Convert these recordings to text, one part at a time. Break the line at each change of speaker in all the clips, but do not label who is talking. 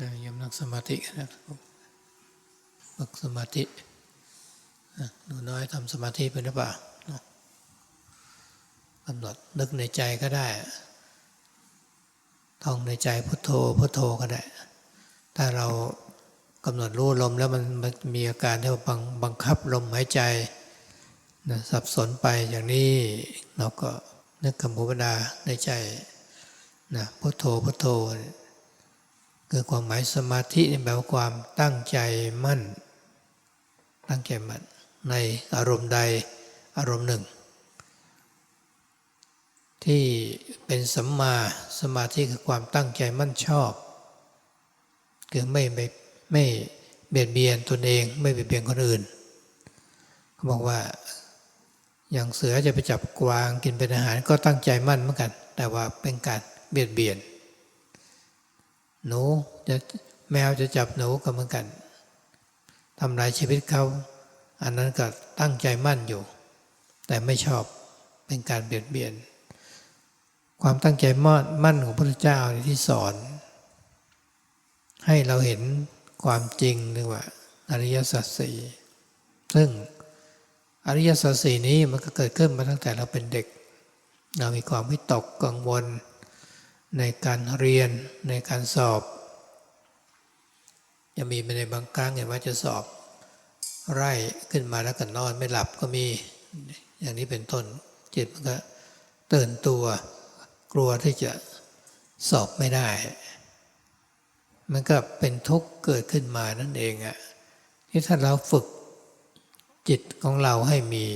นะยมนั่งสมาธิกันนะฝึกสมาธิหนูน้อยทำสมาธิเป็นหรือเปล่ากำหนดนึกในใจก็ได้ท่องในใจพุทโธพุทโธก็ได้ ถ้าเรากำหนดรู้ลมแล้วมันมีอาการที่ว่าบังบังคับลมหายใจ นะสับสนไปอย่างนี้เราก็นึกคำภาวนาในใจนะพุทโธพุทโธคือความหมายสมาธินี่แปลว่าความตั้งใจมั่น ตั้งใจมั่น ในอารมณ์ใดอารมณ์หนึ่ง ที่เป็นสัมมาสมาธิคือความตั้งใจมั่นชอบ คือไม่ไม่ไม่เบียดเบียนตนเอง ไม่เบียดเบียนคนอื่นเขาบอกว่า อย่างเสือจะไปจับกวางกินเป็นอาหารก็ตั้งใจมั่นเหมือนกัน แต่ว่าเป็นการเบียดเบียน หนูจะแมวจะจับหนูก็เหมือนกันทำลายชีวิตเขา อันนั้นก็ตั้งใจมั่นอยู่ แต่ไม่ชอบเป็นการเบียดเบียน ความตั้งใจมั่นมั่นของพระเจ้าที่สอน ให้เราเห็นความจริงหรือว่าอริยสัจสี่ซึ่ง อริยสัจสี่นี้มันก็เกิดขึ้นมาตั้งแต่เราเป็นเด็ก เรามีความวิตกกังวล ในการเรียนในการสอบ จะมีในบางครั้งเห็นว่าจะสอบไร่ขึ้นมาแล้วก็นอนไม่หลับก็มีอย่างนี้เป็นต้นจิตมันก็ตื่นตัว กลัวที่จะสอบไม่ได้ มันก็เป็นทุกข์เกิดขึ้นมานั่นเองอะที่ถ้าเราฝึก จิตของเราให้มี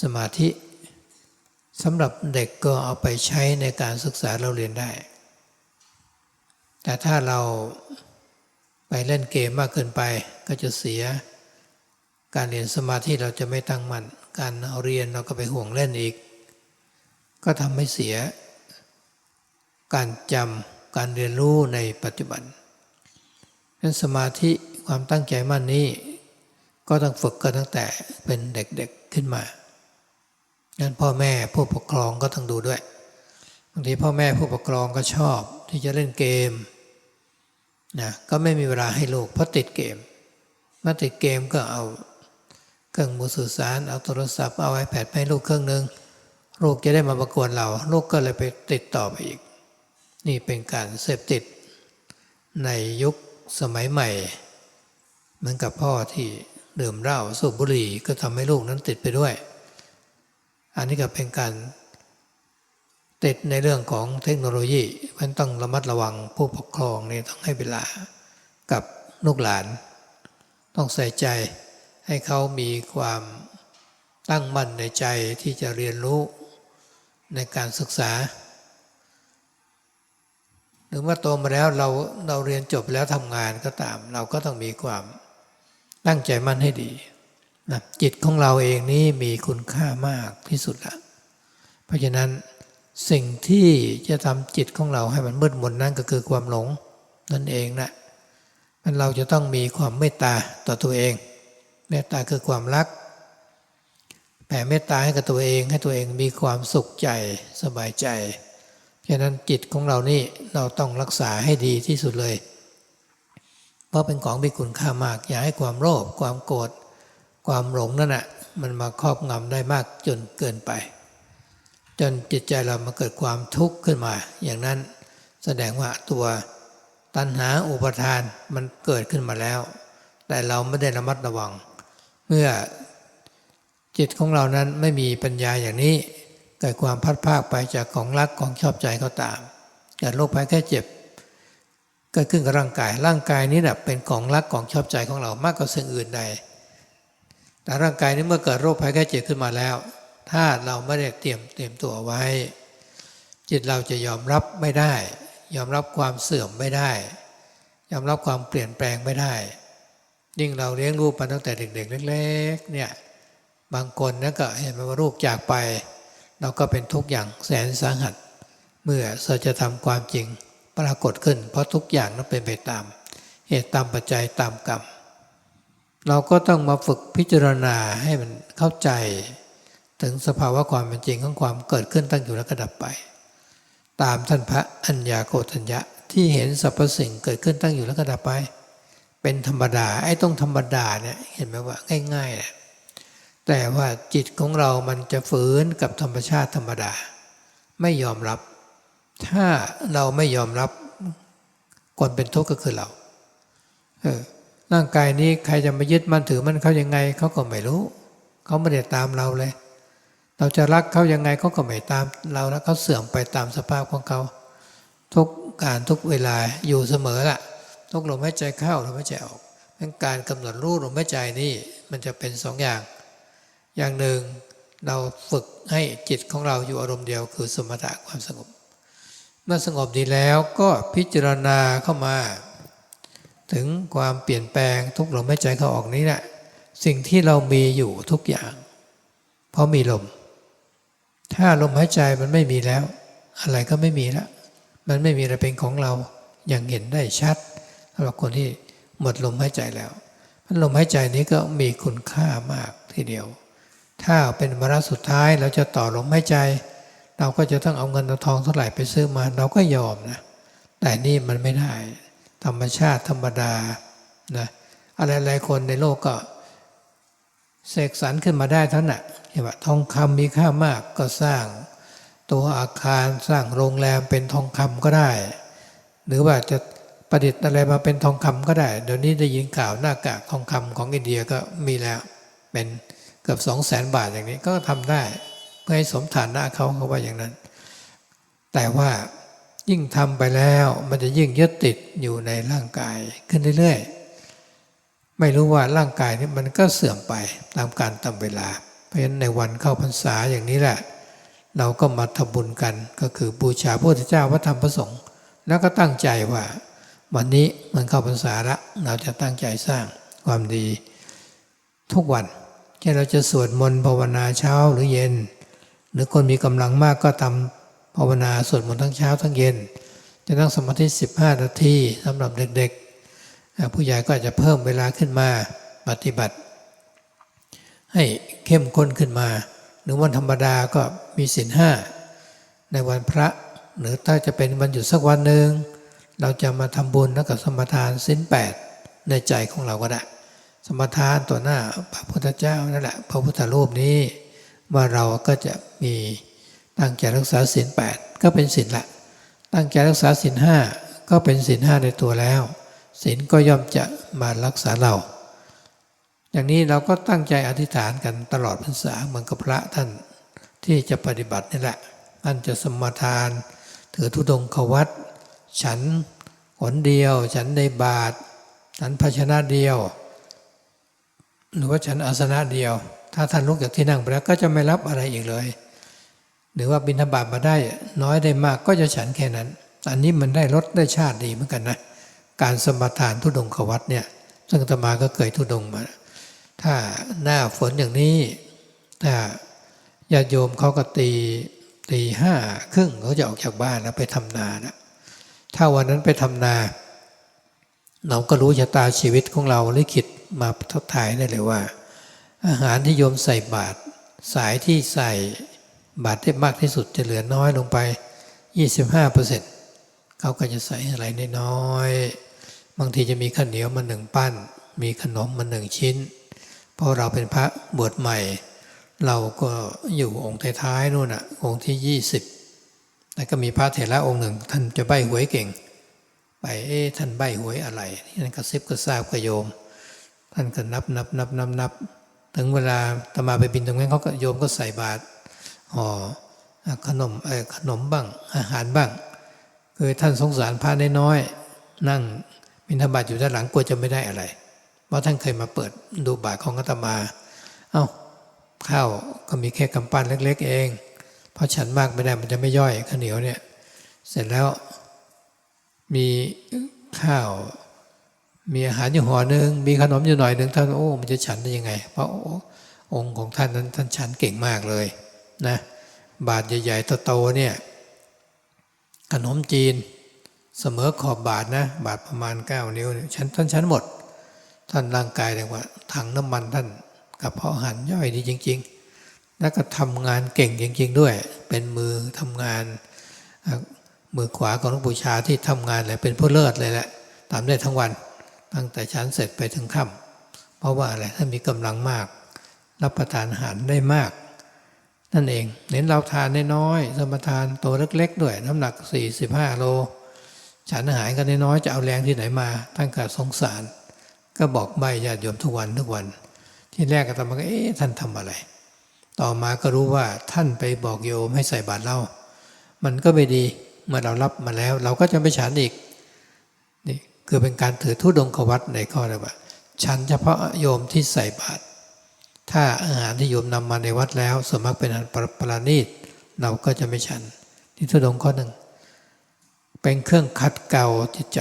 สมาธิสำหรับเด็กก็เอาไปใช้ในการศึกษาเราเรียนได้ แต่ถ้าเราไปเล่นเกมมากเกินไปก็จะเสีย การเรียนสมาธิเราจะไม่ตั้งมัน่น การเอาเรียนเราก็ไปห่วงเล่นอีก ก็ทำให้เสีย การจำการเรียนรู้ในปัจจุบันนั้นสมาธิความตั้งใจมั่นนี้ ก็ต้องฝึกกันตั้งแต่เป็นเด็กๆขึ้นมานั้นพ่อแม่ผู้ปกครองก็ต้องดูด้วยบางทีพ่อแม่ผู้ปกครองก็ชอบที่จะเล่นเกมนะก็ไม่มีเวลาให้ลูกเพราะติดเกมเมื่อติดเกมก็เอาเครื่องมือสื่อสารเอาโทรศัพท์เอาไอแพดให้ลูกเครื่องหนึ่งลูกจะได้มาประกวดเรา ลูกก็เลยไปติดต่อไปอีก นี่เป็นการเสพติดในยุคสมัยใหม่ เหมือนกับพ่อที่ ดื่มเหล้าสูบบุหรี่ก็ทำให้ลูกนั้นติดไปด้วย อันนี้ก็เป็นการติดในเรื่องของเทคโนโลยีมันต้องระมัดระวังผู้ปกครองนี่ต้องให้เวลากับลูกหลาน ต้องใส่ใจให้เขามีความตั้งมั่นในใจที่จะเรียนรู้ในการศึกษาหรือว่าโตมาแล้วเราเราเรียนจบแล้วทำงานก็ตาม เราก็ต้องมีความ ตั้งใจมั่นให้ดีนะจิตของเราเองนี่มีคุณค่ามากที่สุดละเพราะฉะนั้นสิ่งที่จะทำจิตของเราให้มันมืดมนนั่นก็คือความหลงนั่นเองนะมันเราจะต้องมีความเมตตาต่อตัวเอง เมตตาคือความรักแผ่เมตตาให้กับตัวเองให้ตัวเองมีความสุขใจสบายใจฉะนั้นจิตของเรานี่เราต้องรักษาให้ดีที่สุดเลย เพราะเป็นของมีคุณค่ามาก อย่าให้ความโลภความโกรธความหลงนั่นแหะมันมาครอบงำได้มากจนเกินไป จนจิตใจเรามาเกิดความทุกข์ขึ้นมา อย่างนั้นแสดงว่าตัวตัณหาอุปทานมันเกิดขึ้นมาแล้ว แต่เราไม่ได้ระมัดระวัง เมื่อจิตของเรานั้นไม่มีปัญญาอย่างนี้เกิดความพัดภาคไปจากของรักของชอบใจก็ตามเกิดโรคภัยแค่เจ็บ เกิดขึ้นกับร่างกาย ร่างกายนี้แหละเป็นของรักของชอบใจของเรามากกว่าสิ่งอื่นใด แต่ร่างกายนี้เมื่อเกิดโรคภัยแค่เจ็บขึ้นมาแล้ว ถ้าเราไม่ได้เตรียมเตรียมตัวไว้ จิตเราจะยอมรับไม่ได้ ยอมรับความเสื่อมไม่ได้ ยอมรับความเปลี่ยนแปลงไม่ได้ ยิ่งเราเลี้ยงลูกมาตั้งแต่เด็ก ๆ เล็ก ๆ เนี่ยบางคนนะก็เห็นว่าลูกจากไป เราก็เป็นทุกอย่างแสนสาหัส เมื่อสัจธรรมความจริง ปรากฏขึ้น เพราะทุกอย่างนั้นเป็นไปตาม เหตุตามปัจจัยตามกรรม เราก็ต้องมาฝึกพิจารณาให้มันเข้าใจถึงสภาวะความเป็นจริงของความเกิดขึ้นตั้งอยู่แล้วก็ดับไป ตามท่านพระอัญญาโกฏัญญะที่เห็นสรรพสิ่งเกิดขึ้นตั้งอยู่แล้วก็ดับไป เป็นธรรมดาไอ้ตรงธรรมดาเนี่ยเห็นไหมว่าง่ายๆนะแต่ว่าจิตของเรามันจะฝืนกับธรรมชาติธรรมดา ไม่ยอมรับ ถ้าเราไม่ยอมรับคนเป็นทุกข์ก็คือเราเออร่างกายนี้ใครจะมายึดมันถือมันเขายังไงเขาก็ไม่รู้ เขาไม่ได้ตามเราเลย เราจะรักเขายังไงเขาก็ไม่ตามเราแล้วเขาเสื่อมไปตามสภาพของเขา ทุกการทุกเวลาอยู่เสมอละทุกลมหายใจเข้าลมหายใจออกเป็นการกำหนดรู้ลมหายใจนี่มันจะเป็นสองอย่าง อย่างหนึ่งเราฝึกให้จิตของเราอยู่อารมณ์เดียวคือสมถะความสงบ เมื่อสงบดีแล้วก็พิจารณาเข้ามา ถึงความเปลี่ยนแปลงทุกลมหายใจเข้าออกนี้แหละสิ่งที่เรามีอยู่ทุกอย่าง เพราะมีลม ถ้าลมหายใจมันไม่มีแล้ว อะไรก็ไม่มีแล้วมันไม่มีอะไรเป็นของเราอย่างเห็นได้ชัดสำหรับคนที่หมดลมหายใจแล้วลมหายใจนี้ก็มีคุณค่ามากทีเดียว ถ้าเป็นวาระสุดท้ายเราจะต่อลมหายใจ เราก็จะต้องเอาเงินเอาทองเท่าไหร่ไปซื้อมา เราก็ยอมนะแต่นี่มันไม่ได้ ธรรมชาติธรรมดานะอะไรหลายคนในโลกก็เสกสรรขึ้นมาได้เท่านั้นเห็นว่าทองคำมีค่ามากก็สร้าง ตัวอาคารสร้างโรงแรมเป็นทองคำก็ได้ หรือว่าจะประดิษฐ์อะไรมาเป็นทองคำก็ได้ เดี๋ยวนี้ได้ยินข่าวหน้ากากทองคำของอินเดียก็มีแล้วเป็นเกือบสองแสนบาทอย่างนี้ก็ทำได้ พื่อให้สมฐานะเขาเขาว่าอย่างนั้น แต่ว่ายิ่งทำไปแล้วมันจะยิ่งยึดติดอยู่ในร่างกายขึ้นเรื่อยๆ ไม่รู้ว่าร่างกายนี้มันก็เสื่อมไปตามการตามเวลา เพราะฉะนั้นในวันเข้าพรรษาอย่างนี้แหละ เราก็มาทำบุญกันก็คือบูชาพระพุทธเจ้าพระธรรมพระสงฆ์แล้วก็ตั้งใจว่า วันนี้มันเข้าพรรษาละเราจะตั้งใจสร้างความดี ทุกวันแค่เราจะสวดมนต์ภาวนาเช้าหรือเย็น หรือคนมีกำลังมากก็ทำภาวนาสวดมนต์ทั้งเช้าทั้งเย็น จะนั่งสมาธิ 15 นาทีสำหรับเด็กๆ ผู้ใหญ่ก็อาจจะเพิ่มเวลาขึ้นมาปฏิบัติ ให้เข้มข้นขึ้นมา หรือวันธรรมดาก็มีศีลห้าในวันพระหรือถ้าจะเป็นวันหยุดสักวันหนึ่งเราจะมาทำบุญแล้วกับสมทานศีลแปดในใจของเราก็ได้ สมทานตัวหน้าพระพุทธเจ้านั่นแหละพระพุทธรูปนี้ ว่าเราก็จะมีตั้งใจรักษาศีลแปดก็เป็นศีลละ ตั้งใจรักษาศีลห้าก็เป็นศีลห้าในตัวแล้วศีลก็ย่อมจะมารักษาเรา อย่างนี้เราก็ตั้งใจอธิษฐานกันตลอดพรรษาเหมือนกับพระท่านที่จะปฏิบัตินี่แหละท่านจะสมทาน ถือธุดงควัตฉันหนเดียว ฉันในบาท ฉันภาชนะเดียว หรือว่าฉันอาสนะเดียว ถ้าท่านลุกจากที่นั่งไปแล้วก็จะไม่รับอะไรอีกเลย หรือว่าบิณฑบาตมาได้น้อยได้มากก็จะฉันแค่นั้น อันนี้มันได้รสได้ชาติดีเหมือนกันนะ การสมทานทุดงควัตเนี่ย ซึ่งตมาก็เคยทุดงมา ถ้าหน้าฝนอย่างนี้ ถ้าญาติโยมเขาก็ตีตีห้าครึ่งเขาจะออกจากบ้านแล้วไปทำนานะถ้าวันนั้นไปทำนา เราก็รู้ชะตาชีวิตของเราลิขิตมาทดถ่ายได้เลยว่า อาหารที่โยมใส่บาตรสายที่ใส่บาตรได้มากที่สุดจะเหลือน้อยลงไป 25%เขาก็จะใส่อะไรน้อยๆบางทีจะมีข้าวเหนียวมาหนึ่งปั้น มีขนมมาหนึ่งชิ้น เพราะเราเป็นพระบวชใหม่ เราก็อยู่องค์ท้ายๆนู่นน่ะองค์ที่ 20 แล้วก็มีพระเถระองค์หนึ่ง ท่านจะใบหวยเก่ง ไปเอ๊ท่านใบหวยอะไรที่นั่นกระซิบกระซาบกระโยม ท่านก็นับนับนับนับนับ ถึงเวลาตมาไปบินตรงนั้นเขาก็โยมก็ใส่บาตรห่อขนมเออขนมบ้างอาหารบ้าง คือท่านสงสารพระน้อยๆนั่งบิณฑบาตอยู่ด้านหลังกลัวจะไม่ได้อะไร เพราะท่านเคยมาเปิดดูบาตรของอาตมา เอา้าข้าวก็มีแค่กำปั้นเล็ก ๆ เอง เพราะฉันมากไม่ได้มันจะไม่ย่อยข้าวเหนียวเนี่ย เสร็จแล้วมีข้าว มีอาหารอยู่ห่อหนึ่งมีขนมอยู่หน่อยหนึ่งท่านโอ้มันจะฉันได้ยังไง เพราะองค์ของท่านนั้นท่านฉันเก่งมากเลยนะบาทใหญ่ๆโตๆเนี่ยขนมจีนเสมอขอบบาทนะ บาทประมาณ 9 นิ้วเนี่ยชั้นท่านชั้นหมด ท่านร่างกายเรียกว่าถังน้ำมันท่านกับเพาะอาหารย่อยดีจริง ๆ แล้วก็ทำงานเก่งจริง ๆ ด้วย เป็นมือทำงานมือขวาของหลวงปู่ชาที่ทำงานเลยเป็นผู้เลิศเลยแหละทำได้ทั้งวัน ตั้งแต่ชั้นเสร็จไปถึงค่ำเพราะว่าอะไรท่านมีกำลังมาก รับประทานอาหารได้มาก นั่นเอง เน้นเราทานน้อยๆสมทานตัวเล็ก ๆ ด้วย น้ำหนัก 45 โล ฉันอาหารกันน้อยจะเอาแรงที่ไหนมาท่านก็สงสาร ก็บอกใบญาติโยมทุกวันทุกวัน ที่แรกก็ทำมาก็เอ๊ะท่านทำอะไร ต่อมาก็รู้ว่าท่านไปบอกโยมให้ใส่บาตรเล้ามันก็ไม่ดีเมื่อเรารับมาแล้ว เราก็จะไปฉันอีก คือเป็นการถือทุดงควัตในข้อเลยว่าฉันเฉพาะโยมที่ใส่บาตรถ้าอาหารที่โยมนำมาในวัดแล้วส่วนมากเป็นอาหารประปราณีตเราก็จะไม่ฉันที่ทุดงข้อหนึ่งเป็นเครื่องขัดเกลาจิตใจ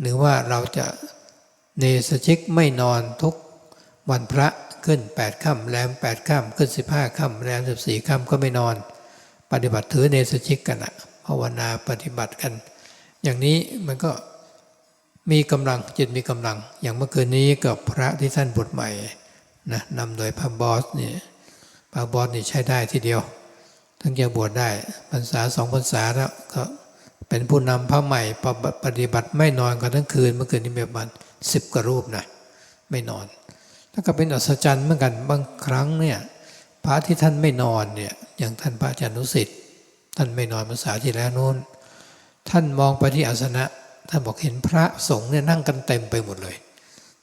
หรือว่าเราจะเนสชิกไม่นอนทุกวันพระขึ้น8ค่ำแรม8ค่ำขึ้น 15ค่ำแรม14ค่ำก็ไม่นอน ปฏิบัติถือเนสชิกกันอะภาวนาปฏิบัติกัน อย่างนี้มันก็ มีกำลังจิตมีกำลัง อย่างเมื่อคืนนี้กับพระที่ท่านบวชใหม่นะนำโดยพระบอสนี่พระบอสนี่ใช้ได้ทีเดียวทั้งจะบวชได้พรรษาสองพรรษาแล้วก็เป็นผู้นำพระใหม่ปฏิปฏิบัติไม่นอนกันทั้งคืนเมื่อคืนนี้มีประมาณสิบกว่ารูปนะไม่นอนแล้วก็เป็นอัศจรรย์เหมือนกันบางครั้งเนี่ยพระที่ท่านไม่นอนเนี่ยอย่างท่านพระอาจารย์นุสิทธิ์ท่านไม่นอนภาษาที่แล้วนู้น ท่านมองไปที่อาสนะ ท่านบอกเห็นพระสงฆ์เนี่ยนั่งกันเต็มไปหมดเลย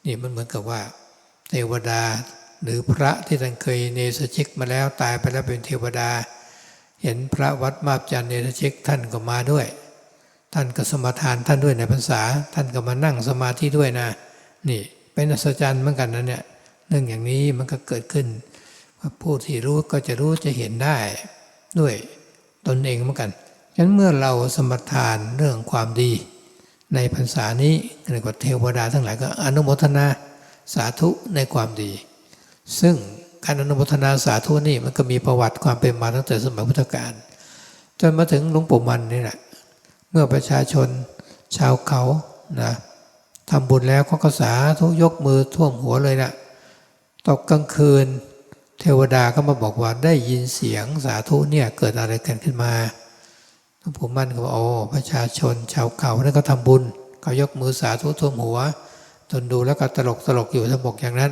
นี่มันเหมือนกับว่าเทวดาหรือพระที่ท่านเคยเนสชิกมาแล้วตายไปแล้วเป็นเทวดา เห็นพระวัดมาบจันทร์เนสชิกท่านก็มาด้วย ท่านก็สมาทานท่านด้วยในพรรษา ท่านก็มานั่งสมาธิด้วยนะ นี่เป็นอัศจรรย์เหมือนกันนะเนี่ยเรื่องอย่างนี้มันก็เกิดขึ้นผู้ที่รู้ก็จะรู้จะเห็นได้ด้วยตนเองเหมือนกันฉะนั้นเมื่อเราสมทานเรื่องความดี ในพรรษานี้เรียกว่าเทวดาทั้งหลายก็อนุโมทนาสาธุในความดี ซึ่งการอนุโมทนาสาธุนี่มันก็มีประวัติความเป็นมาตั้งแต่สมัยพุทธกาลจนมาถึงหลวงปู่มันนี่แหละเมื่อประชาชนชาวเขานะทำบุญแล้วเขาก็สาธุยกมือท่วมหัวเลยนะตกกลางคืน เทวดาก็มาบอกว่าได้ยินเสียงสาธุเนี่ยเกิดอะไรกันขึ้นมา หลวงปู่มั่นก็บอกโอ้ประชาชน ชาวเขานั่นก็ทำบุญเขายกมือสาธุท่วมหัวจนดูแล้วก็ตลกตลกอยู่ท่านบอกอย่างนั้น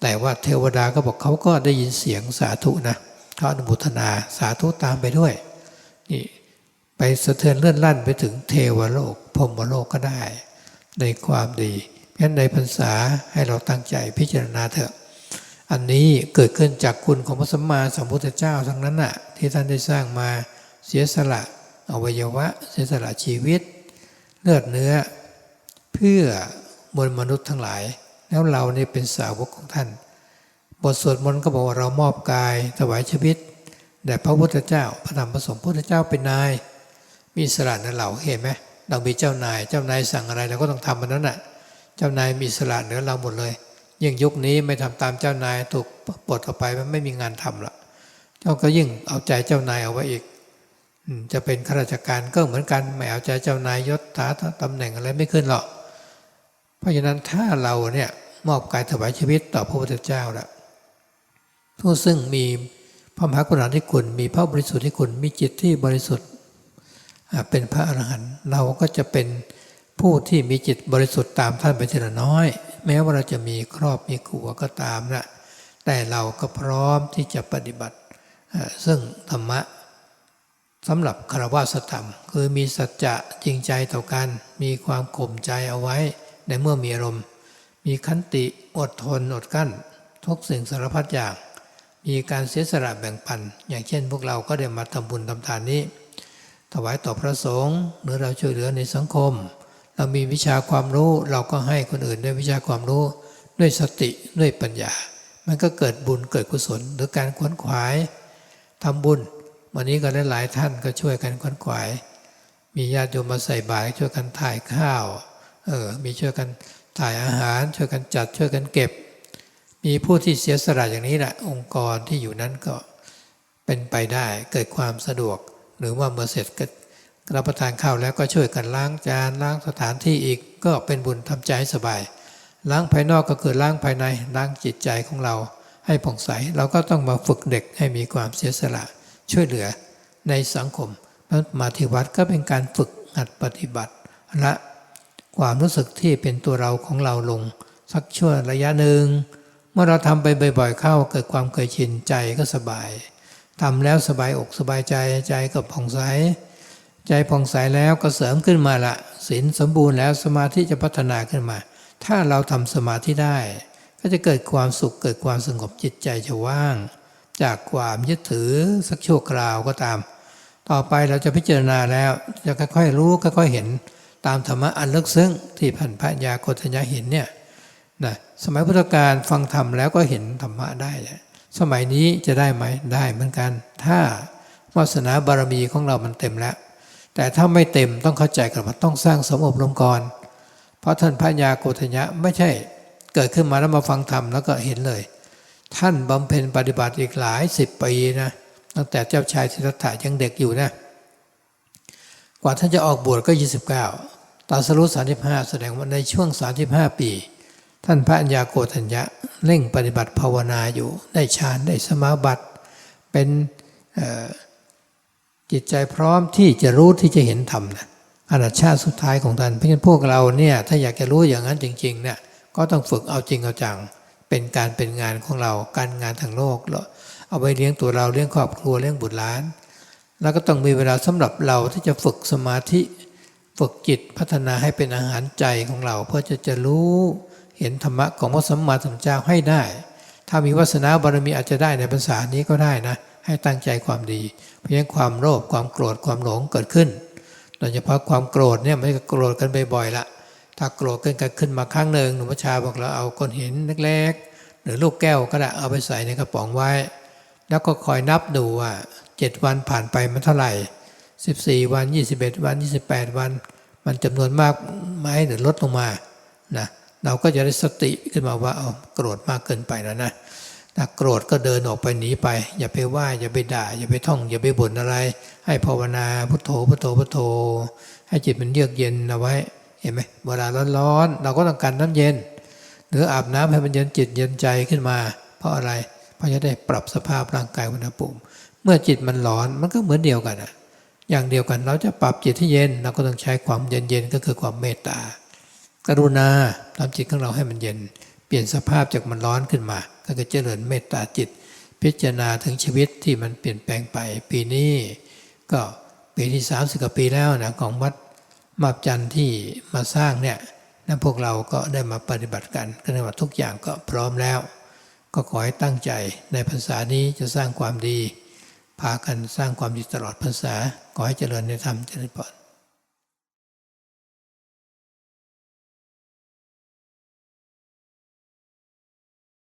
แต่ว่าเทวดาก็บอกเขาก็ได้ยินเสียงสาธุนะเขาอนุโมทนาสาธุตามไปด้วยนี่ไปสะเทือนเลื่อนลั่นไปถึงเทวโลกพรหมโลกก็ได้ ในความดีเพราะฉะนั้นในพรรษาให้เราตั้งใจพิจารณาเถอะ อันนี้เกิดขึ้นจากคุณของพระสัมมาสัมพุทธเจ้าทั้งนั้นน่ะที่ท่านได้สร้างมาเสียสละ อวัยวะเสียสละชีวิต เลือดเนื้อ เพื่อมวลมนุษย์ทั้งหลาย แล้วเราเนี่ยเป็นสาวกของท่าน บทสวดมนต์ก็บอกว่าเรามอบกายถวายชีวิตแด่พระพุทธเจ้าพระธรรมพระสงฆ์พระพุทธเจ้าเป็นนาย มีสระนะเราเห็นไหมเรามีเจ้านาย เจ้านายสั่งอะไรเราก็ต้องทำมันนั้นน่ะเจ้านายมีสระเหนือเราหมดเลยยิ่งยุคนี้ไม่ทำตามเจ้านายถูกปลดออกไปมันไม่มีงานทำละเจ้าก็ยิ่งเอาใจเจ้านายเอาไว้อีก จะเป็นข้าราชการก็เหมือนกันไม่เอาใจเจ้านายยศถาตำแหน่งอะไรไม่ขึ้นหรอก เพราะฉะนั้นถ้าเราเนี่ยมอบกายถวายชีวิตต่อพระพุทธเจ้าละผู้ซึ่งมีพระมหากรุณาธิคุณ มีพระบริสุทธิ์ที่คุณมีจิตที่บริสุทธิ์ เป็นพระอรหันต์เราก็จะเป็นผู้ที่มีจิตบริสุทธิ์ตามท่านไปทีละน้อย แม้ว่าเราจะมีครอบมีครัวก็ตามนะแต่เราก็พร้อมที่จะปฏิบัติ ซึ่งธรรมะ สำหรับคารวะสธรรม คือมีสัจจะจริงใจต่อกัน มีความข่มใจเอาไว้ในเมื่อมีอารมณ์ มีขันติอดทนอดกั้น ทุกสิ่งสารพัดอย่าง มีการเสียสละแบ่งปัน อย่างเช่น พวกเราก็ได้มาทำบุญทำทานนี้ ถวายต่อพระสงฆ์หรือเราช่วยเหลือในสังคม เรามีวิชาความรู้เราก็ให้คนอื่นด้วยวิชาความรู้ ด้วยสติด้วยปัญญา มันก็เกิดบุญเกิดกุศลหรือการขวนขวายทำบุญ วันนี้ก็ได้หลายท่านก็ช่วยกันขวนขวาย มีญาติโยมมาใส่บาตรช่วยกันถ่ายข้าวเออมีช่วยกันถ่ายอาหาร ช่วยกันจัดช่วยกันเก็บ มีผู้ที่เสียสละอย่างนี้แหละองค์กรที่อยู่นั้นก็เป็นไปได้เกิดความสะดวก หรือว่าเมื่อเสร็จก็รับประทานข้าวแล้วก็ช่วยกันล้างจานล้างสถานที่อีกก็เป็นบุญทำใจให้สบาย ล้างภายนอกก็คือล้างภายในล้างจิตใจของเราให้ผ่องใส เราก็ต้องมาฝึกเด็กให้มีความเสียสละ ช่วยเหลือในสังคมพระมาที่วัดก็เป็นการฝึกหัดปฏิบัติละความรู้สึกที่เป็นตัวเราของเราลง สักชั่วระยะหนึ่ง เมื่อเราทำไปบ่อยๆเข้าเกิดความเคยชินใจก็สบายทำแล้วสบายอกสบายใจใจก็ผ่องใสใจผ่องใสแล้วก็เสริมขึ้นมาละศีลสมบูรณ์แล้วสมาธิจะพัฒนาขึ้นมา ถ้าเราทำสมาธิได้ ก็จะเกิดความสุขเกิดความสงบจิตใจจะว่าง จากความยึดถือสักชั่วคราวก็ตาม ต่อไปเราจะพิจารณาแล้วจะค่อยๆรู้ค่อยๆเห็นตามธรรมะอันลึกซึ้งที่พันพระยาโกฏญญาเห็นเนี่ยนะสมัยพุทธกาลฟังธรรมแล้วก็เห็นธรรมะได้เนี่ยสมัยนี้จะได้ไหมได้เหมือนกัน ถ้าวาสนาบารมีของเรามันเต็มแล้ว แต่ถ้าไม่เต็มต้องเข้าใจกันว่าต้องสร้างสมอบรมก่อน เพราะท่านพระยาโกฏญะไม่ใช่เกิดขึ้นมาแล้วมาฟังธรรมแล้วก็เห็นเลย ท่านบำเพ็ญปฏิบัติอีกหลายสิบปีนะตั้งแต่เจ้าชายสิทธัตถะยังเด็กอยู่นะกว่าท่านจะออกบวชก็ 29ตรัสรู้35 แสดงว่าในช่วง 35 ปี ท่านพระัญญาโกฏัญญะเร่งปฏิบัติภาวนาอยู่ได้ฌานได้สมาบัติ เป็นจิตใจพร้อมที่จะรู้ที่จะเห็นธรรมนะอนาชาติสุดท้ายของท่านเพราะฉะนั้นพวกเราเนี่ยถ้าอยากจะรู้อย่างนั้นจริงๆเนี่ยก็ต้องฝึกเอาจริงเอาจัง เป็นการเป็นงานของเราการงานทางโลกแล้วเอาไปเลี้ยงตัวเราเลี้ยงครอบครัวเลี้ยงบุตรหลาน แล้วก็ต้องมีเวลาสำหรับเราที่จะฝึกสมาธิ ฝึกจิตพัฒนาให้เป็นอาหารใจของเรา เพื่อจะจะรู้เห็นธรรมะของพระสัมมาสัมพุทธเจ้าให้ได้ ถ้ามีวาสนาบารมีอาจจะได้ในภาษานี้ก็ได้นะ ให้ตั้งใจความดี เพียงความโลภความโกรธความหลงเกิดขึ้นโดยเฉพาะความโกรธเนี่ยไม่โกรธกันบ่อยๆละ ถ้าโกรธกันกันขึ้นมาครั้งหนึ่งหนุ่มชาบอกเราเอาก้อนหินเล็กๆ หรือลูกแก้วก็ได้เอาไปใส่ในกระป๋องไว้ แล้วก็คอยนับดูว่าเจ็ดวันผ่านไปมันเท่าไหร่ 14 วัน 21 วัน 28 วัน มันจำนวนมากไหมหรือลดลงมานะเราก็จะได้สติขึ้นมาว่าเอาโกรธมากเกินไปแล้วนะถ้าโกรธก็เดินออกไปหนีไป อย่าไปว่าอย่าไปด่า อย่าไปท่อง อย่าไปบ่นอะไร ให้ภาวนาพุทโธพุทโธพุทโธ ให้จิตมันเยือกเย็นเอาไว้ เห็นไหมเวลาร้อนๆเราก็ต้องการน้ำเย็น หรืออาบน้ำให้มันเย็นจิตเย็นใจขึ้นมา เพราะอะไร เพราะจะได้ปรับสภาพร่างกายอุณหภูมิ เมื่อจิตมันร้อนมันก็เหมือนเดียวกันอะอย่างเดียวกันเราจะปรับจิตที่เย็น เราก็ต้องใช้ความเย็นๆก็คือความเมตตากรุณาทำจิตของเราให้มันเย็น เปลี่ยนสภาพจากมันร้อนขึ้นมา ก็จะเจริญเมตตาจิต พิจารณาถึงชีวิตที่มันเปลี่ยนแปลงไป ปีนี้ก็ปีที่สามสิบกว่าปีแล้วนะของวัด มาบจันที่มาสร้างเนี่ยนะพวกเราก็ได้มาปฏิบัติกันก็เรียกว่าทุกอย่างก็พร้อมแล้ว ก็ขอให้ตั้งใจในภาษานี้จะสร้างความดี พากันสร้างความดีตลอดภาษาขอให้เจริญในธรรมเจริญพร